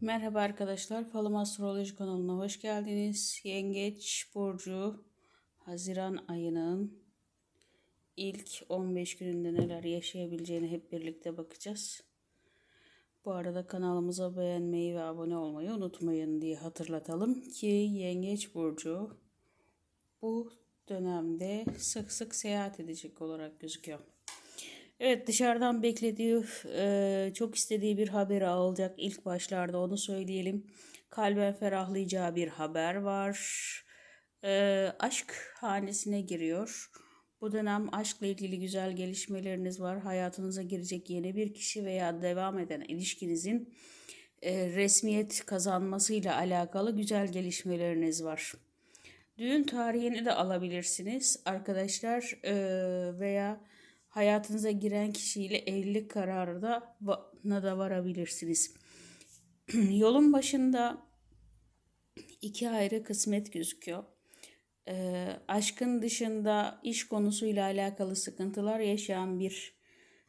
Merhaba arkadaşlar, Falım Astroloji kanalına hoş geldiniz. Yengeç Burcu Haziran ayının ilk 15 gününde neler yaşayabileceğini hep birlikte bakacağız. Bu arada kanalımıza beğenmeyi ve abone olmayı unutmayın diye hatırlatalım ki Yengeç Burcu bu dönemde sık sık seyahat edecek olarak gözüküyor. Evet dışarıdan beklediği, e, çok istediği bir haberi alacak ilk başlarda onu söyleyelim. Kalben ferahlayacağı bir haber var. E, aşk hanesine giriyor. Bu dönem aşkla ilgili güzel gelişmeleriniz var. Hayatınıza girecek yeni bir kişi veya devam eden ilişkinizin e, resmiyet kazanmasıyla alakalı güzel gelişmeleriniz var. Düğün tarihini de alabilirsiniz arkadaşlar e, veya hayatınıza giren kişiyle evlilik kararı da da varabilirsiniz. Yolun başında iki ayrı kısmet gözüküyor. E, aşkın dışında iş konusuyla alakalı sıkıntılar yaşayan bir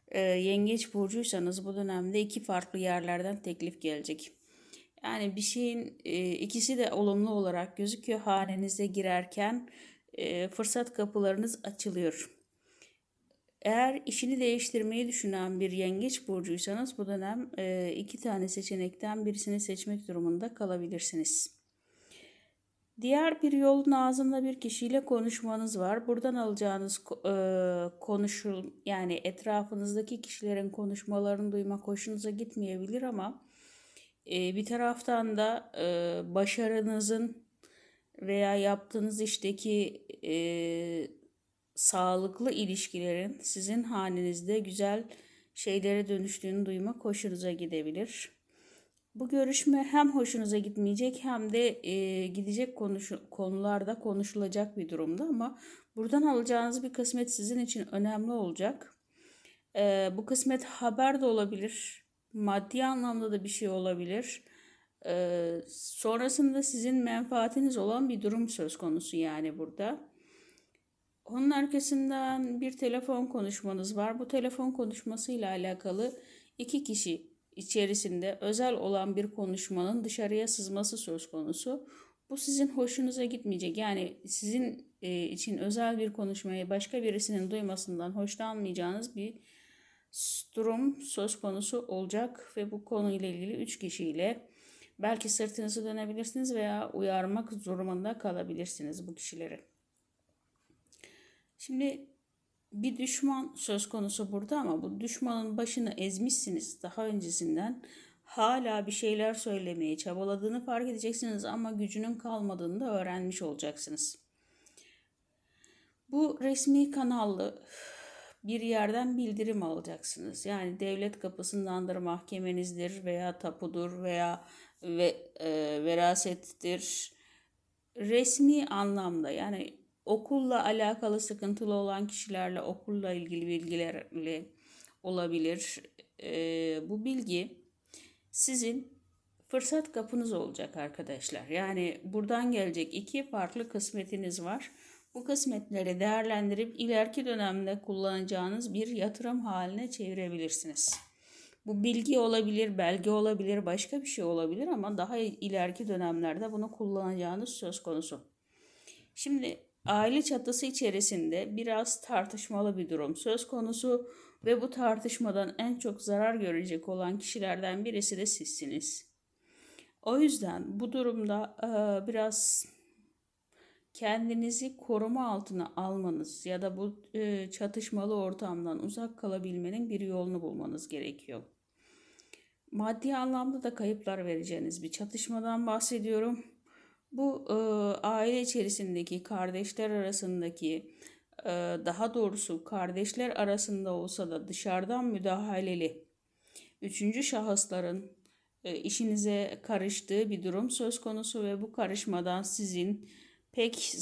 e, yengeç burcuysanız bu dönemde iki farklı yerlerden teklif gelecek. Yani bir şeyin e, ikisi de olumlu olarak gözüküyor. Hanenize girerken e, fırsat kapılarınız açılıyor. Eğer işini değiştirmeyi düşünen bir yengeç burcuysanız bu dönem e, iki tane seçenekten birisini seçmek durumunda kalabilirsiniz. Diğer bir yolun ağzında bir kişiyle konuşmanız var. Buradan alacağınız e, konuşul yani etrafınızdaki kişilerin konuşmalarını duymak hoşunuza gitmeyebilir ama e, bir taraftan da başarınızın veya yaptığınız işteki sağlıklı ilişkilerin sizin hanenizde güzel şeylere dönüştüğünü duymak hoşunuza gidebilir. Bu görüşme hem hoşunuza gitmeyecek hem de e, gidecek konuş konularda konuşulacak bir durumda ama buradan alacağınız bir kısmet sizin için önemli olacak. E, bu kısmet haber de olabilir, maddi anlamda da bir şey olabilir. E, sonrasında sizin menfaatiniz olan bir durum söz konusu yani burada. Onun arkasından bir telefon konuşmanız var. Bu telefon konuşmasıyla alakalı iki kişi içerisinde özel olan bir konuşmanın dışarıya sızması söz konusu. Bu sizin hoşunuza gitmeyecek. Yani sizin e, için özel bir konuşmayı başka birisinin duymasından hoşlanmayacağınız bir durum söz konusu olacak ve bu konuyla ilgili üç kişiyle belki sırtınızı dönebilirsiniz veya uyarmak durumunda kalabilirsiniz bu kişileri. Şimdi bir düşman söz konusu burada ama bu düşmanın başını ezmişsiniz daha öncesinden. Hala bir şeyler söylemeye çabaladığını fark edeceksiniz ama gücünün kalmadığını da öğrenmiş olacaksınız. Bu resmi kanallı bir yerden bildirim alacaksınız. Yani devlet kapısındandır, mahkemenizdir veya tapudur veya ve, e, verasettir. Resmi anlamda yani okulla alakalı sıkıntılı olan kişilerle okulla ilgili bilgilerle olabilir. E, bu bilgi sizin fırsat kapınız olacak arkadaşlar. Yani buradan gelecek iki farklı kısmetiniz var. Bu kısmetleri değerlendirip ileriki dönemde kullanacağınız bir yatırım haline çevirebilirsiniz. Bu bilgi olabilir, belge olabilir, başka bir şey olabilir ama daha ileriki dönemlerde bunu kullanacağınız söz konusu. Şimdi aile çatısı içerisinde biraz tartışmalı bir durum söz konusu ve bu tartışmadan en çok zarar görecek olan kişilerden birisi de sizsiniz. O yüzden bu durumda e, biraz kendinizi koruma altına almanız ya da bu e, çatışmalı ortamdan uzak kalabilmenin bir yolunu bulmanız gerekiyor. Maddi anlamda da kayıplar vereceğiniz bir çatışmadan bahsediyorum. Bu e, aile içerisindeki kardeşler arasındaki e, daha doğrusu kardeşler arasında olsa da dışarıdan müdahaleli üçüncü şahısların e, işinize karıştığı bir durum söz konusu ve bu karışmadan sizin pek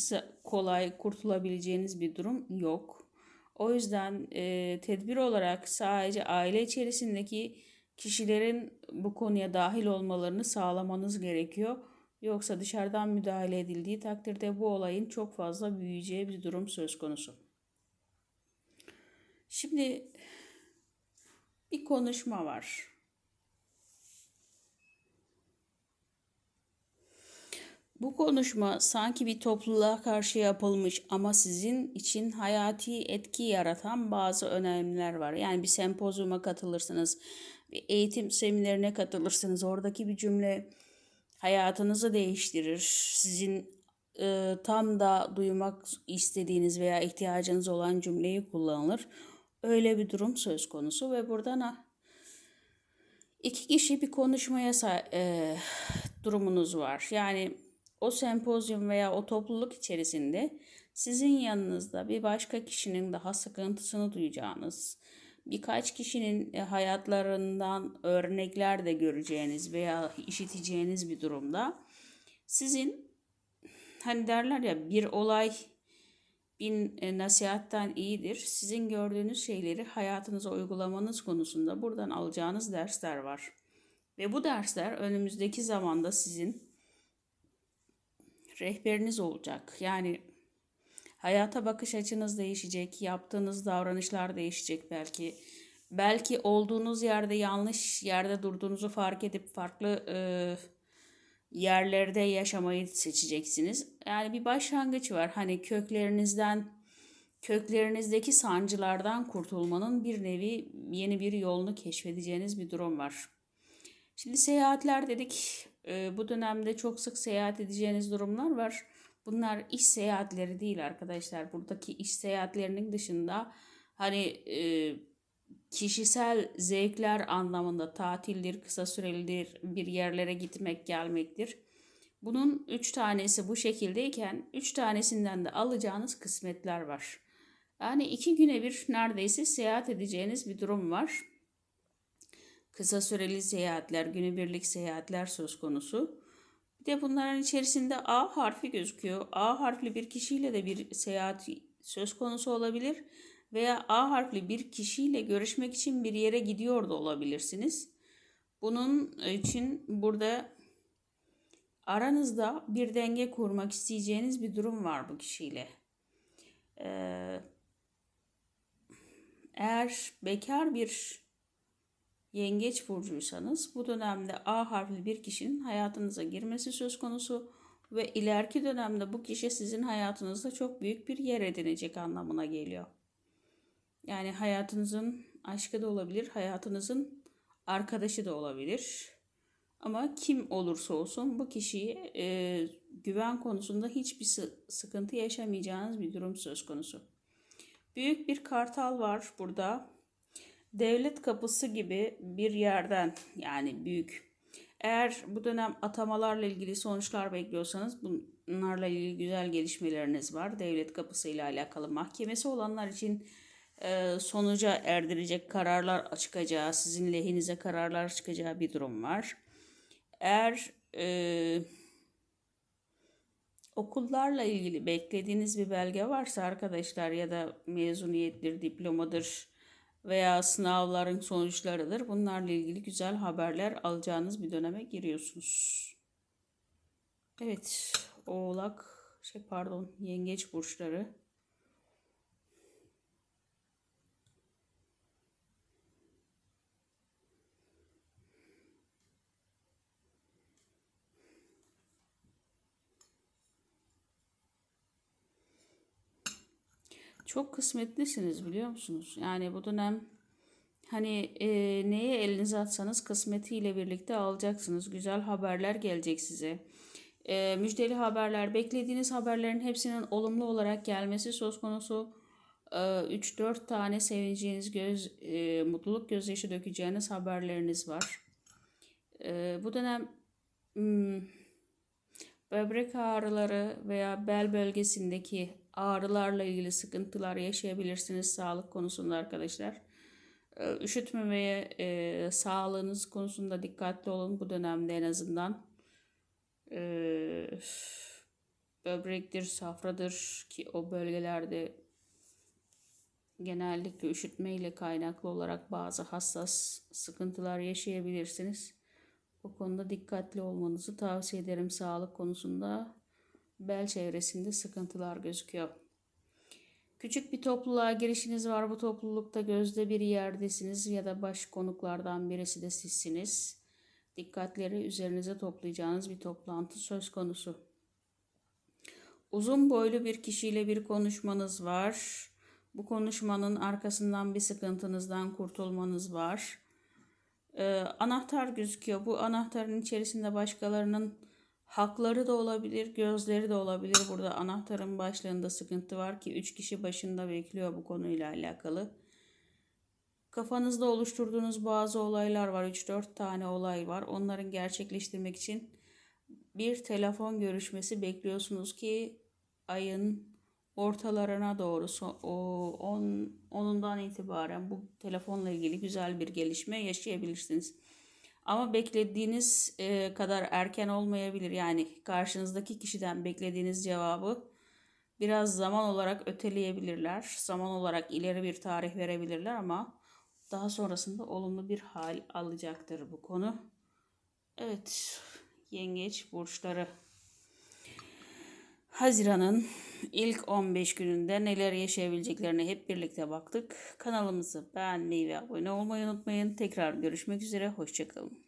kolay kurtulabileceğiniz bir durum yok. O yüzden e, tedbir olarak sadece aile içerisindeki kişilerin bu konuya dahil olmalarını sağlamanız gerekiyor. Yoksa dışarıdan müdahale edildiği takdirde bu olayın çok fazla büyüyeceği bir durum söz konusu. Şimdi bir konuşma var. Bu konuşma sanki bir topluluğa karşı yapılmış ama sizin için hayati etki yaratan bazı önemler var. Yani bir sempozyuma katılırsınız, bir eğitim seminerine katılırsınız. Oradaki bir cümle hayatınızı değiştirir. Sizin e, tam da duymak istediğiniz veya ihtiyacınız olan cümleyi kullanılır. Öyle bir durum söz konusu ve buradan iki kişi bir konuşmaya e, durumunuz var. Yani o sempozyum veya o topluluk içerisinde sizin yanınızda bir başka kişinin daha sıkıntısını duyacağınız, birkaç kişinin e, hayatlarından örnekler de göreceğiniz veya işiteceğiniz bir durumda sizin hani derler ya bir olay bin e, nasihattan iyidir. Sizin gördüğünüz şeyleri hayatınıza uygulamanız konusunda buradan alacağınız dersler var. Ve bu dersler önümüzdeki zamanda sizin rehberiniz olacak. Yani hayata bakış açınız değişecek, yaptığınız davranışlar değişecek belki. Belki olduğunuz yerde yanlış yerde durduğunuzu fark edip farklı e, yerlerde yaşamayı seçeceksiniz. Yani bir başlangıç var. Hani köklerinizden köklerinizdeki sancılardan kurtulmanın bir nevi yeni bir yolunu keşfedeceğiniz bir durum var. Şimdi seyahatler dedik. Ee, bu dönemde çok sık seyahat edeceğiniz durumlar var. Bunlar iş seyahatleri değil arkadaşlar. Buradaki iş seyahatlerinin dışında hani e, kişisel zevkler anlamında tatildir, kısa sürelidir, bir yerlere gitmek, gelmektir. Bunun üç tanesi bu şekildeyken üç tanesinden de alacağınız kısmetler var. Yani iki güne bir neredeyse seyahat edeceğiniz bir durum var. Kısa süreli seyahatler, günübirlik seyahatler söz konusu. Bir de bunların içerisinde A harfi gözüküyor. A harfli bir kişiyle de bir seyahat söz konusu olabilir veya A harfli bir kişiyle görüşmek için bir yere gidiyor da olabilirsiniz. Bunun için burada aranızda bir denge kurmak isteyeceğiniz bir durum var bu kişiyle. Ee, eğer bekar bir yengeç burcuysanız bu dönemde A harfli bir kişinin hayatınıza girmesi söz konusu ve ileriki dönemde bu kişi sizin hayatınızda çok büyük bir yer edinecek anlamına geliyor. Yani hayatınızın aşkı da olabilir, hayatınızın arkadaşı da olabilir. Ama kim olursa olsun bu kişiyi e, güven konusunda hiçbir sıkıntı yaşamayacağınız bir durum söz konusu. Büyük bir kartal var burada. Devlet kapısı gibi bir yerden yani büyük. Eğer bu dönem atamalarla ilgili sonuçlar bekliyorsanız bunlarla ilgili güzel gelişmeleriniz var. Devlet kapısı ile alakalı mahkemesi olanlar için e, sonuca erdirecek kararlar çıkacağı, sizin lehinize kararlar çıkacağı bir durum var. Eğer e, okullarla ilgili beklediğiniz bir belge varsa arkadaşlar ya da mezuniyettir, diplomadır veya sınavların sonuçlarıdır. Bunlarla ilgili güzel haberler alacağınız bir döneme giriyorsunuz. Evet, Oğlak, şey pardon, Yengeç burçları çok kısmetlisiniz biliyor musunuz? Yani bu dönem hani e, neye elinize atsanız kısmetiyle birlikte alacaksınız. Güzel haberler gelecek size. E, müjdeli haberler, beklediğiniz haberlerin hepsinin olumlu olarak gelmesi söz konusu. E, 3-4 tane sevineceğiniz göz, e, mutluluk gözyaşı dökeceğiniz haberleriniz var. E, bu dönem hmm, böbrek ağrıları veya bel bölgesindeki ağrılarla ilgili sıkıntılar yaşayabilirsiniz sağlık konusunda arkadaşlar. Ee, üşütmemeye, e, sağlığınız konusunda dikkatli olun bu dönemde en azından. E, böbrektir, safradır ki o bölgelerde genellikle üşütme ile kaynaklı olarak bazı hassas sıkıntılar yaşayabilirsiniz. Bu konuda dikkatli olmanızı tavsiye ederim sağlık konusunda bel çevresinde sıkıntılar gözüküyor. Küçük bir topluluğa girişiniz var. Bu toplulukta gözde bir yerdesiniz ya da baş konuklardan birisi de sizsiniz. Dikkatleri üzerinize toplayacağınız bir toplantı söz konusu. Uzun boylu bir kişiyle bir konuşmanız var. Bu konuşmanın arkasından bir sıkıntınızdan kurtulmanız var. Ee, anahtar gözüküyor. Bu anahtarın içerisinde başkalarının hakları da olabilir, gözleri de olabilir. Burada anahtarın başlığında sıkıntı var ki 3 kişi başında bekliyor bu konuyla alakalı. Kafanızda oluşturduğunuz bazı olaylar var. 3-4 tane olay var. Onların gerçekleştirmek için bir telefon görüşmesi bekliyorsunuz ki ayın ortalarına doğru o 10 onundan itibaren bu telefonla ilgili güzel bir gelişme yaşayabilirsiniz. Ama beklediğiniz e, kadar erken olmayabilir. Yani karşınızdaki kişiden beklediğiniz cevabı biraz zaman olarak öteleyebilirler. Zaman olarak ileri bir tarih verebilirler ama daha sonrasında olumlu bir hal alacaktır bu konu. Evet, yengeç burçları. Haziran'ın ilk 15 gününde neler yaşayabileceklerine hep birlikte baktık. Kanalımızı beğenmeyi ve abone olmayı unutmayın. Tekrar görüşmek üzere, hoşçakalın.